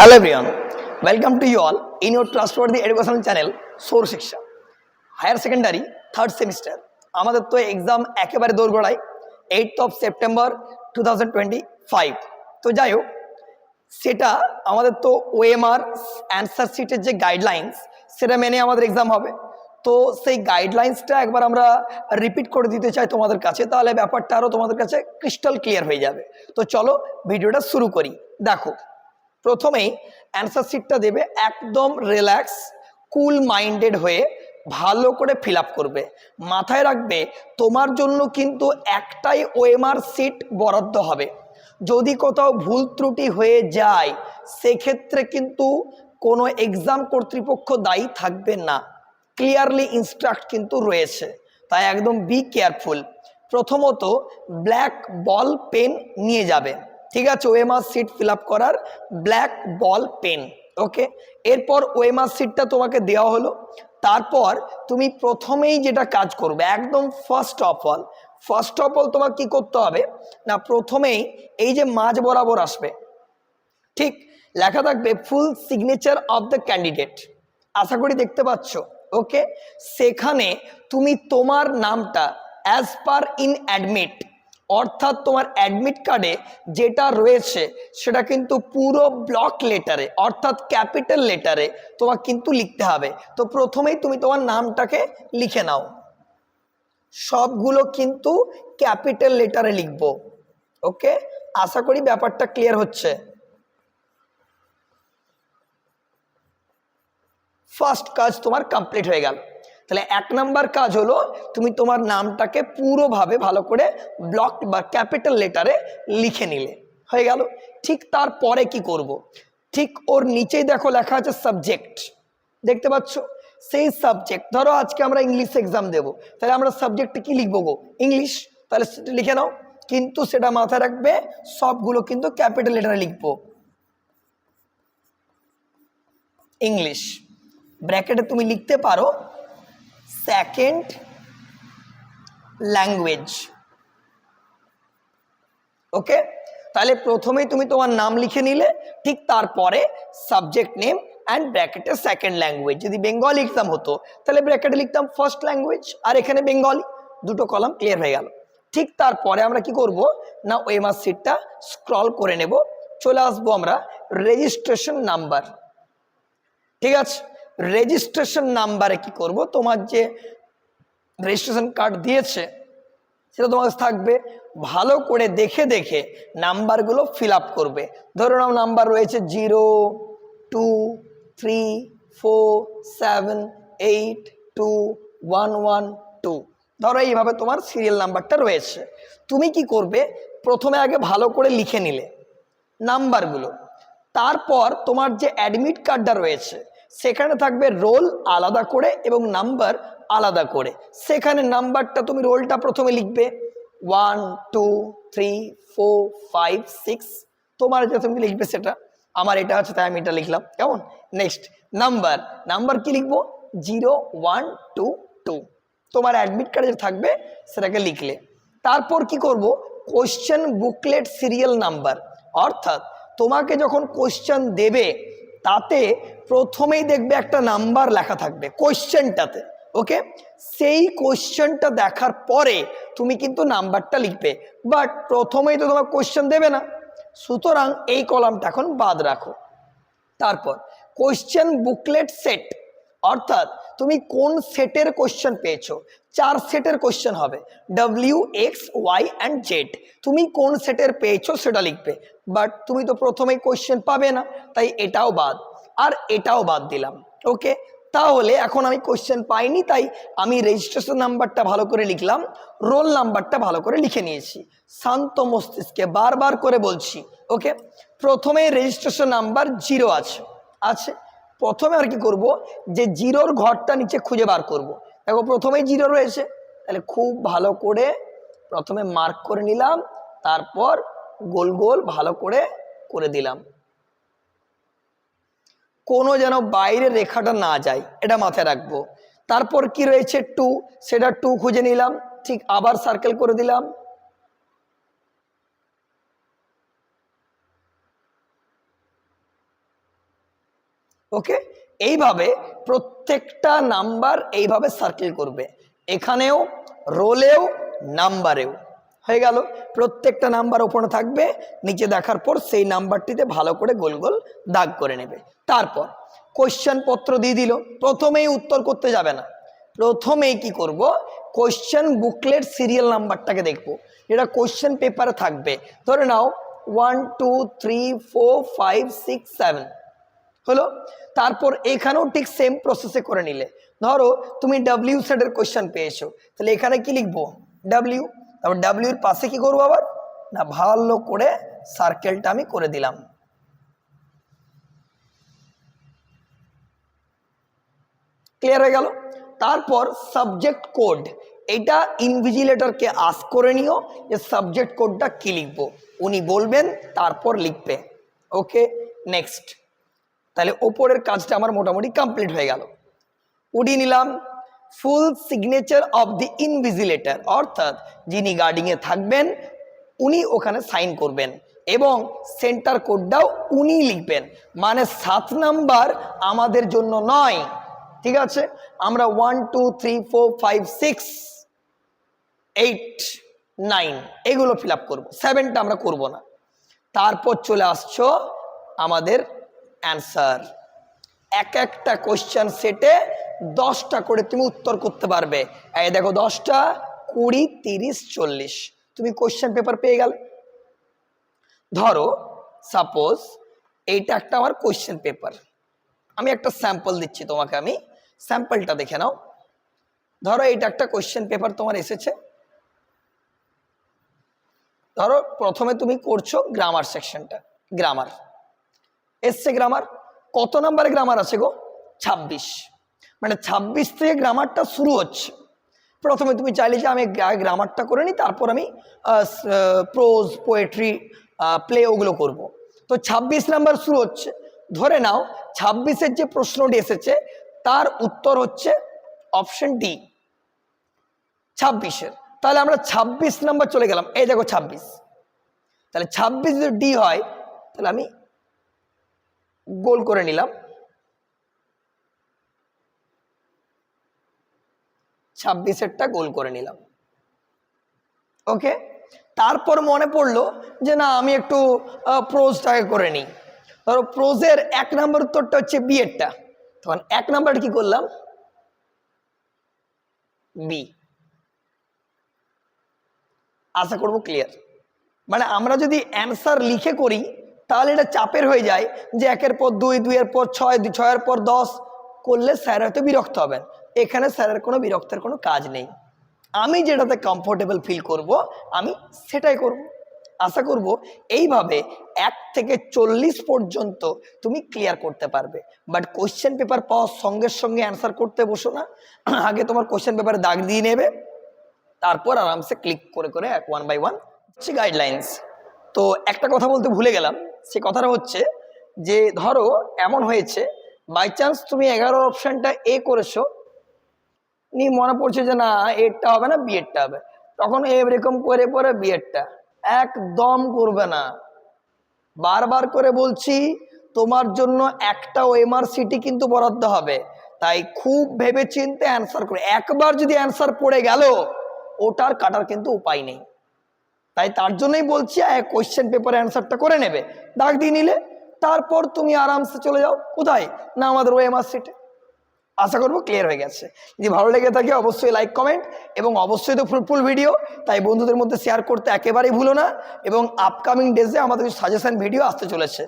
Hello everyone, welcome to you all in your trustworthy educational channel সোর শিক্ষা higher secondary third semester আমাদের তো exam একেবারে দোরগোড়ায় eight of September two তো যাই হোক সেটা আমাদের তো ওএমআর অ্যান্সার শিটের যে গাইডলাইন্স সেটা মেনে আমাদের এক্সাম হবে। তো সেই গাইডলাইন্সটা একবার আমরা রিপিট করে দিতে চাই তোমাদের কাছে তাহলে ব্যাপারটা আরও তোমাদের কাছে ক্রিস্টাল ক্লিয়ার হয়ে যাবে। তো চলো ভিডিওটা শুরু করি। দেখো প্রথমেই অ্যান্সার শিটটা দেবে একদম রিল্যাক্স কুল মাইন্ডেড হয়ে ভালো করে ফিল করবে। মাথায় রাখবে তোমার জন্য কিন্তু একটাই ওএমআর সিট বরাদ্দ হবে। যদি কোথাও ভুল ত্রুটি হয়ে যায়, সেক্ষেত্রে কিন্তু কোনো এক্সাম কর্তৃপক্ষ দায়ী থাকবে না। ক্লিয়ারলি ইনস্ট্রাক্ট কিন্তু রয়েছে। তাই একদম বি কেয়ারফুল প্রথমত ব্ল্যাক বল পেন নিয়ে যাবে। ঠিক আছে ওএমআর সিট ফিল করার ব্ল্যাক বল পেন ওকে এরপর ওএমআর সিটটা তোমাকে দেওয়া হলো। তারপর তুমি প্রথমেই যেটা কাজ করবে, একদম first of all first of all তোমার কি করতে হবে? না, প্রথমেই এই যে মাঝ বরাবর আসবে, ঠিক? লেখা থাকবে full signature of the candidate আশা করি দেখতে পাচ্ছ ওকে সেখানে তুমি তোমার নামটা অ্যাজ পার ইন অ্যাডমিট অর্থাৎ তোমার অ্যাডমিট কার্ডে যেটা রয়েছে, সেটা কিন্তু পুরো ব্লক লেটারে অর্থাৎ ক্যাপিটাল লেটারে তোমার কিন্তু লিখতে হবে। তো প্রথমেই তুমি তোমার নামটাকে লিখে নাও। সবগুলো কিন্তু ক্যাপিটাল লেটারে লিখব। ওকে আশা করি ব্যাপারটা ক্লিয়ার হচ্ছে। ফার্স্ট কাজ তোমার কমপ্লিট হয়ে গেল। তাহলে এক নাম্বার কাজ হলো তুমি তোমার নামটাকে পুরোভাবে ভালো করে ব্লক বা ক্যাপিটাল লেটারে লিখে নিলে। হয়ে গেল। ঠিক তারপরে কি করব। ঠিক ওর নিচেই দেখো লেখা আছে সাবজেক্ট দেখতে পাচ্ছ? সেই সাবজেক্ট ধরো আজকে আমরা ইংলিশ এক্সাম দেব। তাহলে আমরা সাবজেক্টে কি লিখব গো? ইংলিশ তাহলে সেটা লিখে নাও। কিন্তু সেটা মাথায় রাখবে, সবগুলো কিন্তু ক্যাপিটাল লেটারে লিখব। ইংলিশ ব্র্যাকেটে তুমি লিখতে পারো সেকেন্ড ল্যাঙ্গুয়েজ ওকে তাহলে প্রথমেই তুমি তোমার নাম লিখে নিলে, ঠিক তারপরে সাবজেক্ট নেম অ্যান্ড ব্র্যাকেটে সেকেন্ড ল্যাঙ্গুয়েজ যদি বেঙ্গলি এক্সাম হতো, তাহলে ব্র্যাকেটে লিখতাম ফার্স্ট ল্যাঙ্গুয়েজ আর এখানে বেঙ্গলি দুটো কলাম ক্লিয়ার হয়ে গেল। ঠিক তারপরে আমরা কি করব? না মাস সিটটা স্ক্রল করে নেব। চলে আসব আমরা রেজিস্ট্রেশন নাম্বার ঠিক আছে? রেজিস্ট্রেশন নাম্বারে কি করব? তোমার যে রেজিস্ট্রেশন কার্ড দিয়েছে, সেটা তোমার থাকবে। ভালো করে দেখে দেখে নাম্বারগুলো ফিল আপ করবে। ধরো নাও নাম্বার রয়েছে zero, two, three, four, seven, eight, two, one one, two. ধরো এইভাবে তোমার সিরিয়াল নাম্বারটা রয়েছে। তুমি কি করবে? প্রথমে আগে ভালো করে লিখে নিলে নাম্বারগুলো। তারপর তোমার যে অ্যাডমিট কার্ডটা রয়েছে সেখানে থাকবে রোল আলাদা করে এবং নাম্বার আলাদা করে। সেখানে নাম্বারটা তুমি রোলটা প্রথমে লিখবে। One, two, three, four, five, six. তোমার যে তুমি লিখবে সেটা। আমার এটা আছে, তাই আমি এটা লিখলাম। কেমন? Next, number. নাম্বার কি লিখব? Zero, one, two two. তোমার অ্যাডমিট কার্ডে থাকবে, সেটাকে লিখলে। তারপর কি করব? Question booklet serial number. অর্থাৎ তোমাকে যখন কোশ্চেন দেবে, তাতে প্রথমেই দেখবে একটা নাম্বার লেখা থাকবে কোশ্চেনটাতে, ওকে? সেই কোশ্চেনটা দেখার পরে তুমি কিন্তু নাম্বারটা লিখবে, বাট প্রথমেই তো তোমার কোশ্চেন দেবে না। সুতরাং এই কলামটা এখন বাদ রাখো। তারপর, কোশ্চেন বুকলেট সেট, অর্থাৎ তুমি কোন সেটের কোশ্চেন পেয়েছ? চার সেটের কোশ্চেন হবে W X Y and Z তুমি কোন সেটের পেয়েছ সেটা লিখবে, বাট তুমি তো প্রথমেই কোশ্চেন পাবে না, তাই এটাও বাদ। আর এটাও বাদ দিলাম ওকে তাহলে এখন আমি কোশ্চেন পাইনি, তাই আমি রেজিস্ট্রেশন নাম্বারটা ভালো করে লিখলাম রোল নাম্বারটা ভালো করে লিখে নিয়েছি। শান্ত মস্তিষ্কে বারবার করে বলছি ওকে প্রথমে রেজিস্ট্রেশন নাম্বার জিরো আছে আছে? প্রথমে আর কি করব, যে জিরোর ঘরটা নিচে খুঁজে বার করব। দেখো, প্রথমেই জিরো রয়েছে, তাহলে খুব ভালো করে প্রথমে মার্ক করে নিলাম, তারপর গোল গোল ভালো করে করে দিলাম। কোনো যেন বাইরের রেখাটা না যায়, এটা মাথায় রাখব। তারপর কি রয়েছে টু? সেটা টু খুঁজে নিলাম, ঠিক আবার সার্কেল করে দিলাম। ওকে? এইভাবে প্রত্যেকটা নাম্বার এইভাবে সার্কেল করবে। এখানেও রোলেও নাম্বারেও হয়ে গেল। প্রত্যেকটা নাম্বার ওপরে থাকবে, নিচে দেখার পর সেই নাম্বারটিতে ভালো করে গোল গোল দাগ করে নেবে। তারপর কোশ্চেন পত্র দিয়ে দিল। প্রথমেই উত্তর করতে যাবে না। প্রথমেই কি করব? কোশ্চেন বুকলেট সিরিয়াল নাম্বারটাকে দেখব। এটা কোশ্চেন পেপারে থাকবে। ধরে নাও one two three four five six seven হলো। তারপর এখানেও ঠিক সেম প্রসেসে করে নিলে। ধরো, তুমি ডাব্লিউ সেটের কোয়েশ্চেন পেয়েছ। তাহলে এখানে কি লিখব? ডাব্লিউ তারপর ডাব্লিউর পাশে কি করব আবার? না, ভালো করে সার্কেলটা আমি করে দিলাম। ক্লিয়ার হয়ে গেল? তারপর সাবজেক্ট কোড এটা ইনভিজিলেটরকে আস করে নিও, যে সাবজেক্ট কোডটা কি লিখব? উনি বলবেন, তারপর লিখবে। ওকে নেক্সট তাহলে ওপরের কাজটা আমার মোটামুটি কমপ্লিট হয়ে গেল। উঠিয়ে নিলাম। Full signature of the invigilator অর্থাৎ যিনি গার্ডিংয়ে থাকবেন, উনি ওখানে সাইন করবেন এবং সেন্টার কোডটাও উনি লিখবেন। মানে সাত নাম্বার আমাদের জন্য নয়। ঠিক আছে? আমরা one two three four five six eight nine এগুলো ফিল আপ করব। সেভেনটা আমরা করব না। তারপর চলে আসছো আমাদের অ্যান্সার এক একটা কোশ্চেন সেটে দশটা করে তুমি উত্তর করতে পারবে। এই দেখো, দশটা, কুড়ি, তিরিশ, চল্লিশ। তুমি কোশ্চেন পেপার পেয়ে গেলে। ধরো সাপোজ এইটা একটা আমার কোশ্চেন পেপার আমি একটা স্যাম্পল দিচ্ছি তোমাকে আমি। স্যাম্পলটা দেখে নাও। ধরো এইটা একটা কোশ্চেন পেপার তোমার এসেছে। ধরো, প্রথমে তুমি করছ গ্রামার সেকশনটা গ্রামার এসছে গ্রামার কত নাম্বারে গ্রামার আছে গো? ছাব্বিশ। মানে ছাব্বিশ থেকে গ্রামারটা শুরু হচ্ছে। প্রথমে তুমি চাইলে যে আমি গ্রামারটা করে নিই, তারপর আমি প্রোজ পোয়েট্রি প্লে ওগুলো করব। তো ছাব্বিশ নাম্বার শুরু হচ্ছে। ধরে নাও, ছাব্বিশের যে প্রশ্নটি এসেছে, তার উত্তর হচ্ছে অপশন ডি ছাব্বিশের। তাহলে আমরা ছাব্বিশ নাম্বার চলে গেলাম। এই দেখো ছাব্বিশ। তাহলে ছাব্বিশ যদি ডি হয়, তাহলে আমি গোল করে নিলাম। ছাব্বিশেরটা গোল করে নিলাম। ওকে? তারপর মনে পড়ল যে, না, আমি একটু প্রোজটাকে করে নিই। ধরো প্রোজের এক নম্বর উত্তরটা হচ্ছে বিয়েরটা তখন এক নাম্বার কি করলাম? বি আশা করব ক্লিয়ার মানে আমরা যদি অ্যান্সার লিখে করি তাহলে এটা চাপের হয়ে যায় যে একের পর দুই, দুইয়ের পর ছয়, দুই, ছয়ের পর দশ করলে স্যার হয়তো বিরক্ত হবেন। এখানে স্যারের কোনো বিরক্তের কোনো কাজ নেই। আমি যেটাতে কমফোর্টেবল ফিল করব, আমি সেটাই করব। আশা করব এইভাবে এক থেকে চল্লিশ পর্যন্ত তুমি ক্লিয়ার করতে পারবে। বাট কোশ্চেন পেপার পাওয়ার সঙ্গে সঙ্গে অ্যান্সার করতে বসো না। আগে তোমার কোশ্চেন পেপারে দাগ দিয়ে নেবে। তারপর আরামসে ক্লিক করে করে এক ওয়ান বাই ওয়ান হচ্ছে গাইডলাইন্স তো একটা কথা বলতে ভুলে গেলাম, সে কথাটা হচ্ছে যে, ধরো এমন হয়েছে বাই চান্স তুমি এগারো অপশানটা এ করেছ নি মনে পড়ছে যে না এরটা হবে না বিয়েরটা হবে। তখন এরকম করে পরে বিয়েরটা একদম করবে না। বারবার করে বলছি, তোমার জন্য একটা ওএমআর সিটি কিন্তু বরাদ্দ হবে। তাই খুব ভেবে চিনতে অ্যান্সার করে। একবার যদি অ্যান্সার পড়ে গেল, ওটার কাটার কিন্তু উপায় নেই। তাই তার জন্যই বলছি কোয়েশ্চেন পেপারে অ্যান্সারটা করে নেবে। দাগ দিয়ে নিলে, তারপর তুমি আরামসে চলে যাও। কোথায়? না আমাদের ওএমআর সিটে আশা করব ক্লিয়ার হয়ে গেছে। যদি ভালো লেগে থাকে, অবশ্যই লাইক কমেন্ট এবং অবশ্যই তো ফ্রুটফুল ভিডিও তাই বন্ধুদের মধ্যে শেয়ার করতে একেবারেই ভুলো না এবং আপকামিং ডেজে আমাদের সাজেশান ভিডিও আসতে চলেছে।